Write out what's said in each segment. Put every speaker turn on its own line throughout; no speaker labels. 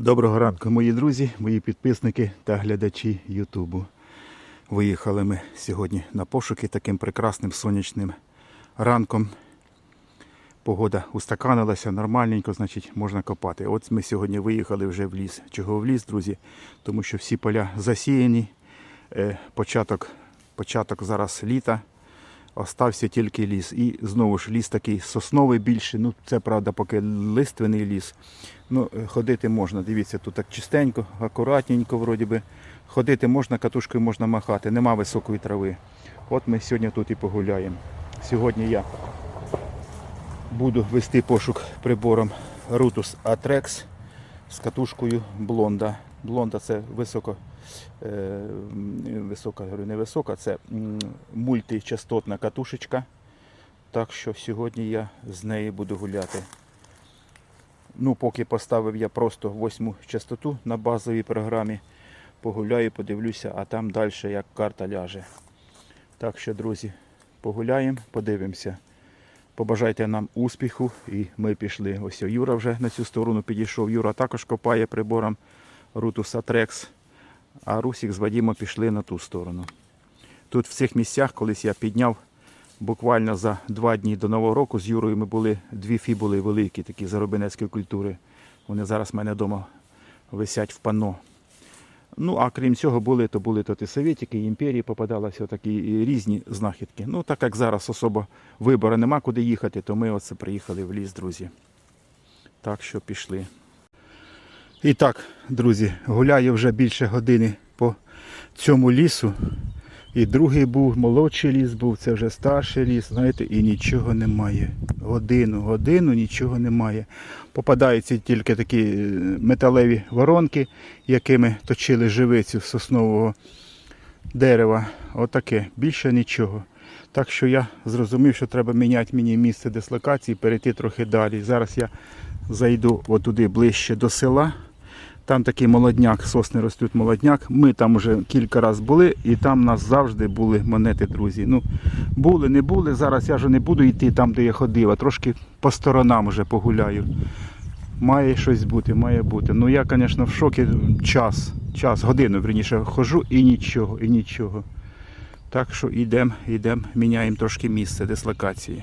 Доброго ранку, мої друзі, мої підписники та глядачі Ютубу. Виїхали ми сьогодні на пошуки таким прекрасним сонячним ранком. Погода устаканилася нормальненько, значить можна копати. От ми сьогодні виїхали вже в ліс. Чого в ліс, друзі? Тому що всі поля засіяні. Е, Початок, початок зараз літа. Остався тільки ліс. І знову ж ліс такий сосновий більше. Ну, це правда, поки лиственний ліс. Ну, е, ходити можна. Дивіться, тут так чистенько, акуратненько, вроді би. Ходити можна, катушкою можна махати. Нема високої трави. От ми сьогодні тут і погуляємо. Сьогодні я буду вести пошук прибором Rutus Atrex з катушкою Блонда. Блонда це високо, висока, говорю, не висока, це мультичастотна катушечка. Так що сьогодні я з нею буду гуляти. Ну, поки поставив я просто восьму частоту на базовій програмі. Погуляю, подивлюся, а там далі як карта ляже. Так що, друзі, погуляємо, подивимося. Побажайте нам успіху і ми пішли. Ось Юра вже на цю сторону підійшов. Юра також копає прибором Rutus Atrex, а Русік з Вадімом пішли на ту сторону. Тут в цих місцях колись я підняв буквально за два дні до Нового року з Юрою ми були дві фібули великі, такі заробинецької культури. Вони зараз в мене вдома висять в панно. Ну, а крім цього, були то були то і совєтики, і імперії попадалися такі і різні знахідки. Ну, так як зараз особо вибору нема куди їхати, то ми оце приїхали в ліс, друзі. Так що пішли. І так, друзі, гуляю вже більше години по цьому лісу. І другий був, молодший ліс був, це вже старший ліс, знаєте, і нічого немає. Годину, годину нічого немає. Попадаються тільки такі е, металеві воронки, якими точили живицю соснового дерева. Отаке, більше нічого. Так що я зрозумів, що треба міняти мені місце дислокації, перейти трохи далі. Зараз я зайду отуди ближче до села. Там такий молодняк, сосни ростуть молодняк. Ми там вже кілька разів були, і там у нас завжди були монети, друзі. Ну, були, не були. Зараз я вже не буду йти там, де я ходив, а трошки по сторонам вже погуляю. Має щось бути, має бути. Ну я, звісно, в шокі час, час, годину, верніше, хожу і нічого, і нічого. Так що йдемо, йдемо, міняємо трошки місце дислокації.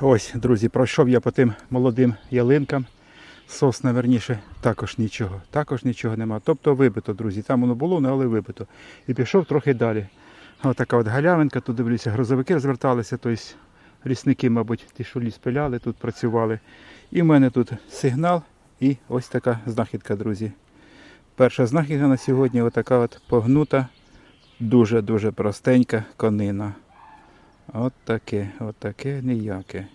Ось, друзі, пройшов я по тим молодим ялинкам. Сосна, верніше, також нічого. Також нічого нема. Тобто вибито, друзі. Там воно було, ну, але вибито. І пішов трохи далі. Ось така от галявинка, тут дивлюся, грузовики розверталися, тобто лісники, мабуть, ті, що ліс пиляли, тут працювали. І в мене тут сигнал і ось така знахідка, друзі. Перша знахідка на сьогодні отака от погнута, дуже-дуже простенька конина. От таке, от таке ніяке.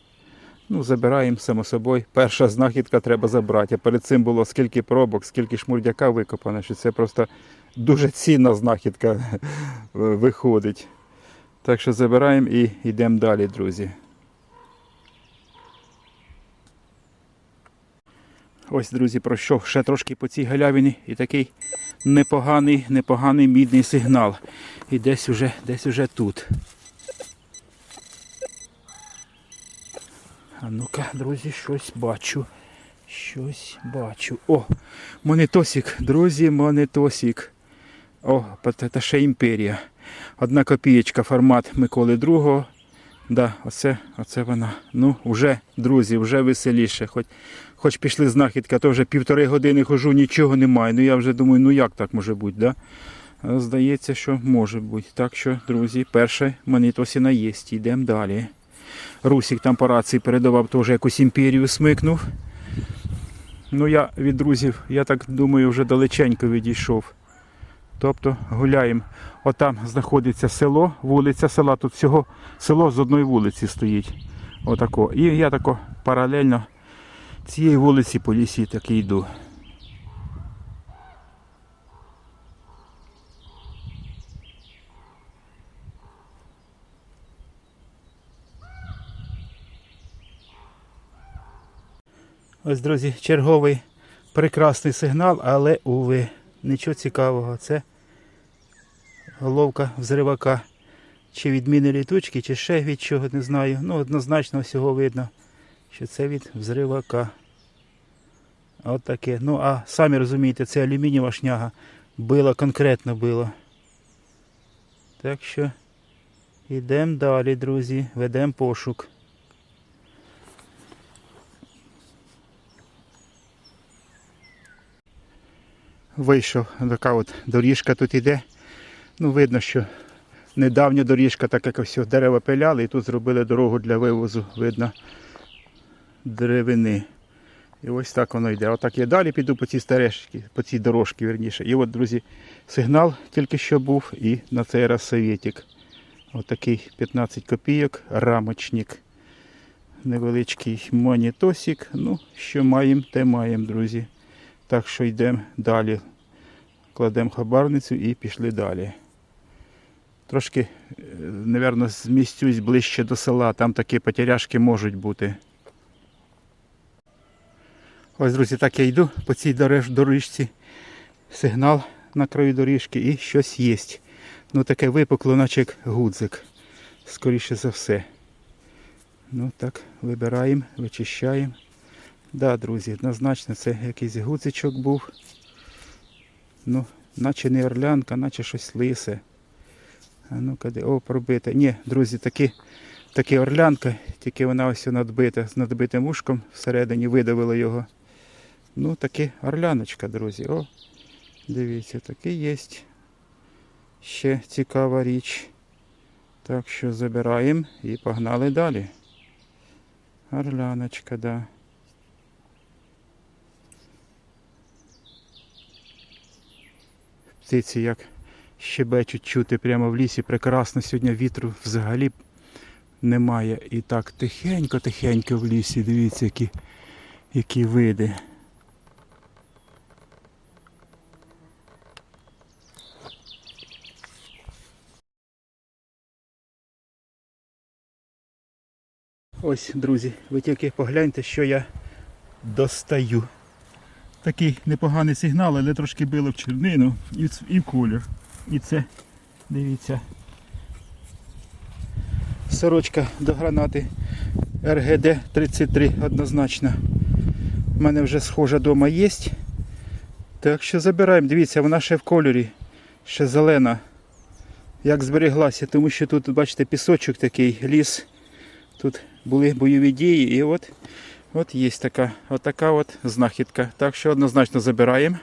Ну, забираємо, само собою. Перша знахідка треба забрати. А перед цим було скільки пробок, скільки шмурдяка викопано, що це просто дуже цінна знахідка виходить. Так що забираємо і йдемо далі, друзі. Ось, друзі, пройшов ще трошки по цій галявині і такий непоганий, непоганий мідний сигнал. І десь уже, десь уже тут. А ну-ка, друзі, щось бачу. Щось бачу. О, монетосик, друзі, монетосик. О, це ще імперія. Одна копієчка, формат Миколи II. Да, оце, оце вона. Ну, вже, друзі, вже веселіше. Хоч, хоч пішли знахідки, а то вже півтори години хожу, нічого немає. Ну я вже думаю, ну як так може бути, да? Здається, що може бути. Так що, друзі, перша монетосіна є. Йдемо далі. Русік там по рації передавав теж якусь імперію смикнув. Ну я від друзів, я так думаю, вже далеченько відійшов. Тобто гуляємо. Отам знаходиться село, вулиця села. Тут всього село з одної вулиці стоїть. Отако. І я тако паралельно цієї вулиці по лісі таки йду. Ось, друзі, черговий прекрасний сигнал, але уви, нічого цікавого. Це головка взривака. Чи від міни літучки, чи ще від чого, не знаю. Ну, однозначно всього видно, що це від взривака. От таке. Ну, а самі розумієте, це алюмінієва шняга. Била, конкретно била. Так що йдемо далі, друзі, ведемо пошук. Вийшов, така от доріжка тут іде. Ну, видно, що недавня доріжка, так як ось дерева пиляли, і тут зробили дорогу для вивозу, видно, деревини. І ось так воно йде. Отак я далі піду по цій стережці, по цій дорожці, верніше. І от, друзі, сигнал тільки що був, і на цей раз совєтик. Отакий 15 копійок, рамочник. Невеличкий монітосик. Ну, що маємо, те маємо, друзі. Так що йдемо далі. Кладемо хабарницю і пішли далі. Трошки, мабуть, змістюсь ближче до села, там такі потеряшки можуть бути. Ось, друзі, так я йду по цій доріжці. Сигнал на краю доріжки і щось є. Ну таке випукло, наче гудзик. Скоріше за все. Ну так, вибираємо, вичищаємо. Да, друзі, однозначно це якийсь гудзичок був. Ну, наче не орлянка, наче щось лисе. А ну-ка, де? О, пробите. Ні, друзі, таки, таки орлянка, тільки вона ось надбита, з надбитим ушком всередині видавило його. Ну, таки орляночка, друзі. О, дивіться, таки є. Ще цікава річ. Так що забираємо і погнали далі. Орляночка, да. Птиці як щебечуть чути прямо в лісі. Прекрасно сьогодні вітру взагалі немає. І так тихенько-тихенько в лісі. Дивіться, які, які види. Ось, друзі, ви тільки погляньте, що я достаю. Такий непоганий сигнал, але трошки било в чернину і в, колір. І це, дивіться, сорочка до гранати РГД-33 однозначно. У мене вже схожа вдома є. Так що забираємо. Дивіться, вона ще в кольорі, ще зелена. Як збереглася, тому що тут, бачите, пісочок такий, ліс. Тут були бойові дії і от, от є така, от от знахідка. Так що однозначно забираємо.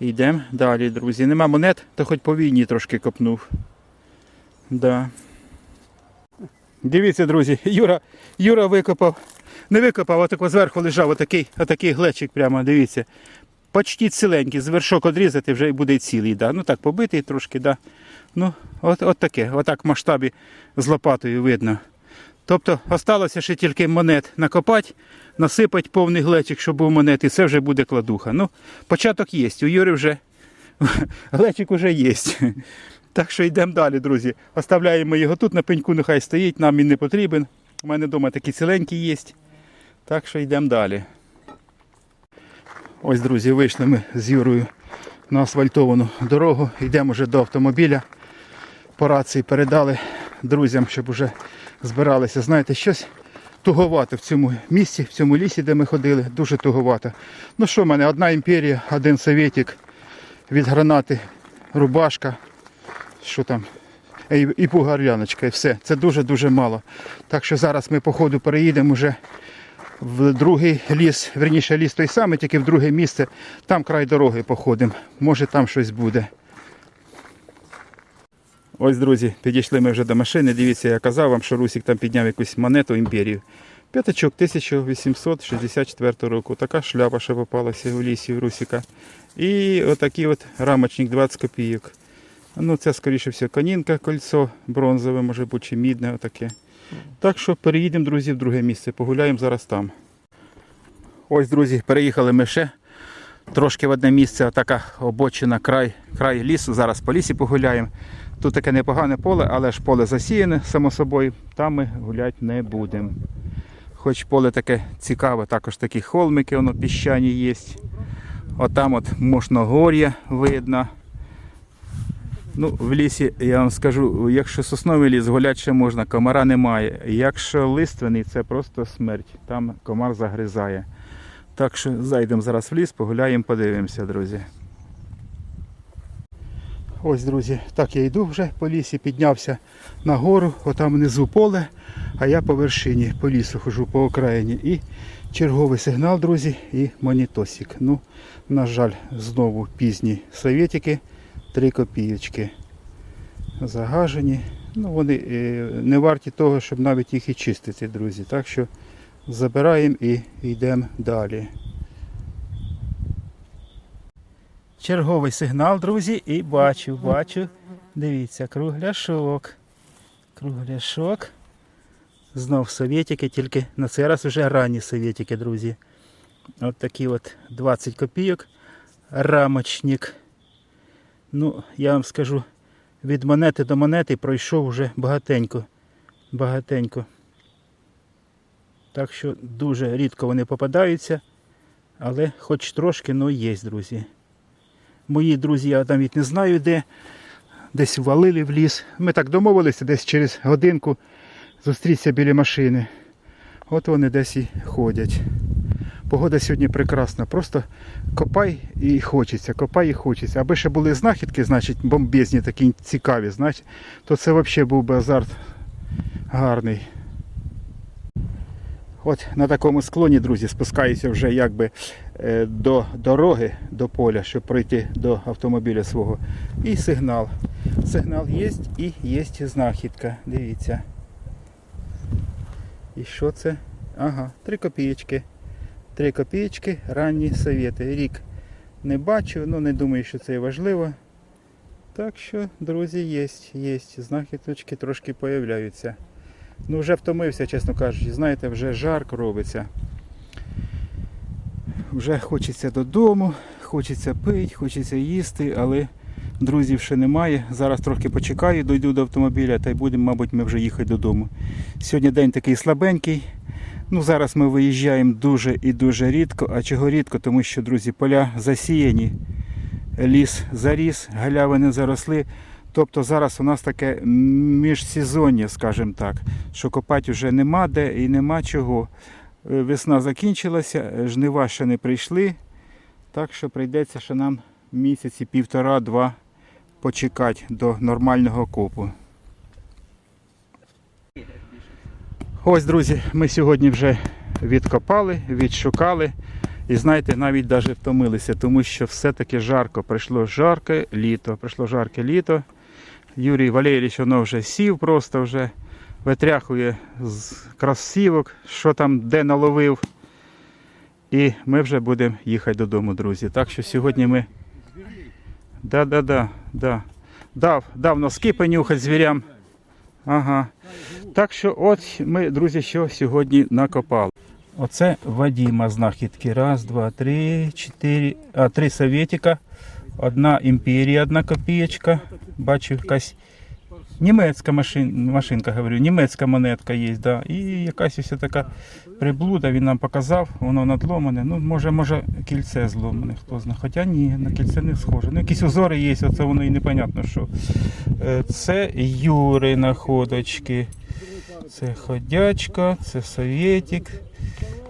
Йдемо далі, друзі. Нема монет, то хоч по війні трошки копнув. Да. Дивіться, друзі, Юра, Юра викопав. Не викопав, а зверху лежав отакий, отакий глечик прямо, дивіться. Почти ціленький, з вершок одрізати вже і буде цілий. Да. Ну так, побитий трошки, да. Ну, от, от таке, отак в масштабі з лопатою видно. Тобто осталося ще тільки монет накопати, насипати повний глечик, щоб був монет, і це вже буде кладуха. Ну, початок є. У Юри вже глечик вже є. Так що йдемо далі, друзі. Оставляємо його тут на пеньку, нехай стоїть, нам він не потрібен. У мене вдома такі ціленькі є. Так що йдемо далі. Ось, друзі, вийшли ми з Юрою на асфальтовану дорогу. Йдемо вже до автомобіля. По рації передали друзям, щоб вже збиралися. Знаєте, щось туговато в цьому місці, в цьому лісі, де ми ходили, дуже туговато. Ну що в мене, одна імперія, один совєтик від гранати, рубашка, що там, і, пугарляночка, і все. Це дуже-дуже мало. Так що зараз ми, походу, переїдемо вже в другий ліс, верніше ліс той самий, тільки в друге місце. Там край дороги походимо. Може там щось буде. Ось, друзі, підійшли ми вже до машини. Дивіться, я казав вам, що Русік там підняв якусь монету імперію. П'ятачок 1864 року. Така шляпа, що попалася у лісі у Русіка. І отакий от рамочник 20 копійок. Ну, це, скоріше всього, конінка, кольцо бронзове, може бути, чи мідне, отаке. Так що переїдемо, друзі, в друге місце. Погуляємо зараз там. Ось, друзі, переїхали ми ще трошки в одне місце, така обочина, край, край лісу. Зараз по лісі погуляємо. Тут таке непогане поле, але ж поле засіяне, само собою, там ми гуляти не будемо. Хоч поле таке цікаве, також такі холмики, воно піщані є. Отам от Мошногор'я видно. Ну, в лісі, я вам скажу, якщо сосновий ліс, гуляти ще можна, комара немає. Якщо лиственний, це просто смерть. Там комар загризає. Так що зайдемо зараз в ліс, погуляємо, подивимося, друзі. Ось, друзі, так я йду вже по лісі, піднявся на гору, отам внизу поле, а я по вершині, по лісу хожу, по окраїні. І черговий сигнал, друзі, і монітосик. Ну, на жаль, знову пізні совєтики, 3 копійочки загажені. Ну, вони е, не варті того, щоб навіть їх і чистити, друзі. Так що забираємо і йдемо далі. Черговий сигнал, друзі, і бачу, бачу. Дивіться, кругляшок. Кругляшок. Знов совєтики, тільки на цей раз вже ранні совєтики, друзі. От такі от 20 копійок. Рамочник. Ну, я вам скажу, від монети до монети пройшов вже багатенько. Багатенько. Так що дуже рідко вони попадаються, але хоч трошки, ну є, друзі. Мої друзі, я навіть не знаю де. Десь валили в ліс. Ми так домовилися, десь через годинку зустрітися біля машини. От вони десь і ходять. Погода сьогодні прекрасна. Просто копай і хочеться, копай і хочеться. Аби ще були знахідки, значить, бомбезні, такі цікаві, значить, то це взагалі був би азарт гарний. От на такому склоні, друзі, спускаюся вже якби до дороги, до поля, щоб пройти до автомобіля свого. І сигнал. Сигнал є і є знахідка. Дивіться. І що це? Ага, 3 копієчки. 3 копієчки, ранні совєти. Рік не бачу, ну не думаю, що це важливо. Так що, друзі, є, є. Знахідочки трошки появляються. Ну вже втомився, чесно кажучи. Знаєте, вже жарко робиться. Вже хочеться додому, хочеться пити, хочеться їсти, але друзів ще немає. Зараз трохи почекаю, дойду до автомобіля та й будемо, мабуть, ми вже їхати додому. Сьогодні день такий слабенький. Ну, Зараз ми виїжджаємо дуже і дуже рідко. А чого рідко? Тому що, друзі, поля засіяні, ліс заріс, галявини заросли. Тобто зараз у нас таке міжсезоння, скажімо так, що копати вже нема де і нема чого. Е, Весна закінчилася, е, жнива ще не прийшли. Так що прийдеться ще нам місяці півтора-два почекати до нормального копу. Ось, друзі, ми сьогодні вже відкопали, відшукали. І знаєте, навіть навіть втомилися, тому що все-таки жарко. Прийшло жарке літо. Прийшло жарке літо. Юрій Валерійович воно вже сів, просто вже витряхує з красівок, що там де наловив. І ми вже будемо їхати додому, друзі. Так що сьогодні ми. Да, да, да, да. Дав, дав носки понюхати звірям. Ага. Так що от ми, друзі, що сьогодні накопали. Оце Вадіма знахідки. Раз, два, три, чотири. А, три совєтика. Одна імперія, одна копієчка. Бачу, якась німецька машин, машинка, говорю, німецька монетка є, да. І якась ось така приблуда, він нам показав, воно надломане. Ну, може, може, кільце зломане, хто знає. Хоча ні, на кільце не схоже. Ну, якісь узори є, оце воно і непонятно що. Е, Це Юри находочки. Це ходячка, це совєтик.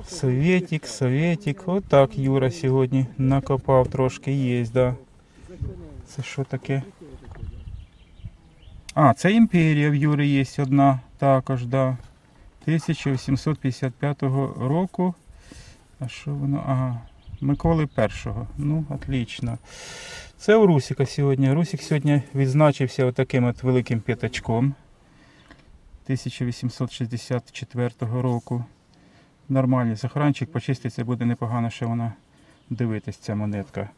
Совєтик, совєтик. Отак Юра сьогодні накопав трошки є, да. Це що таке? А, це імперія в Юри є одна також, да. 1855 року. А що воно? Ага. Миколи першого. Ну, отлично. Це у Русіка сьогодні. Русік сьогодні відзначився отаким от великим п'ятачком 1864 року. Нормальний сохранчик, почиститься буде непогано, що вона дивитись, ця монетка.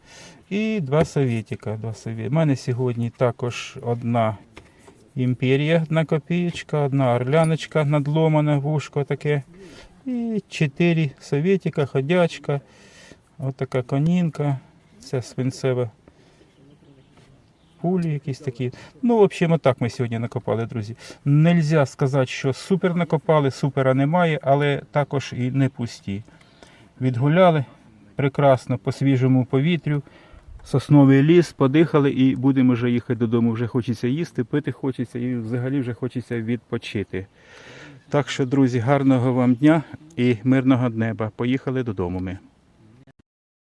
І два совєтика. Два совє... У мене сьогодні також одна імперія, одна копієчка, одна орляночка надломане вушко таке. І чотири совєтика, ходячка, отака конінка, це свинцева пулі якісь такі. Ну, в общем, отак ми сьогодні накопали, друзі. Нельзя сказати, що супер накопали, супера немає, але також і не пусті. Відгуляли прекрасно по свіжому повітрю. Сосновий ліс, подихали і будемо вже їхати додому. Вже хочеться їсти, пити хочеться і взагалі вже хочеться відпочити. Так що, друзі, гарного вам дня і мирного неба. Поїхали додому ми.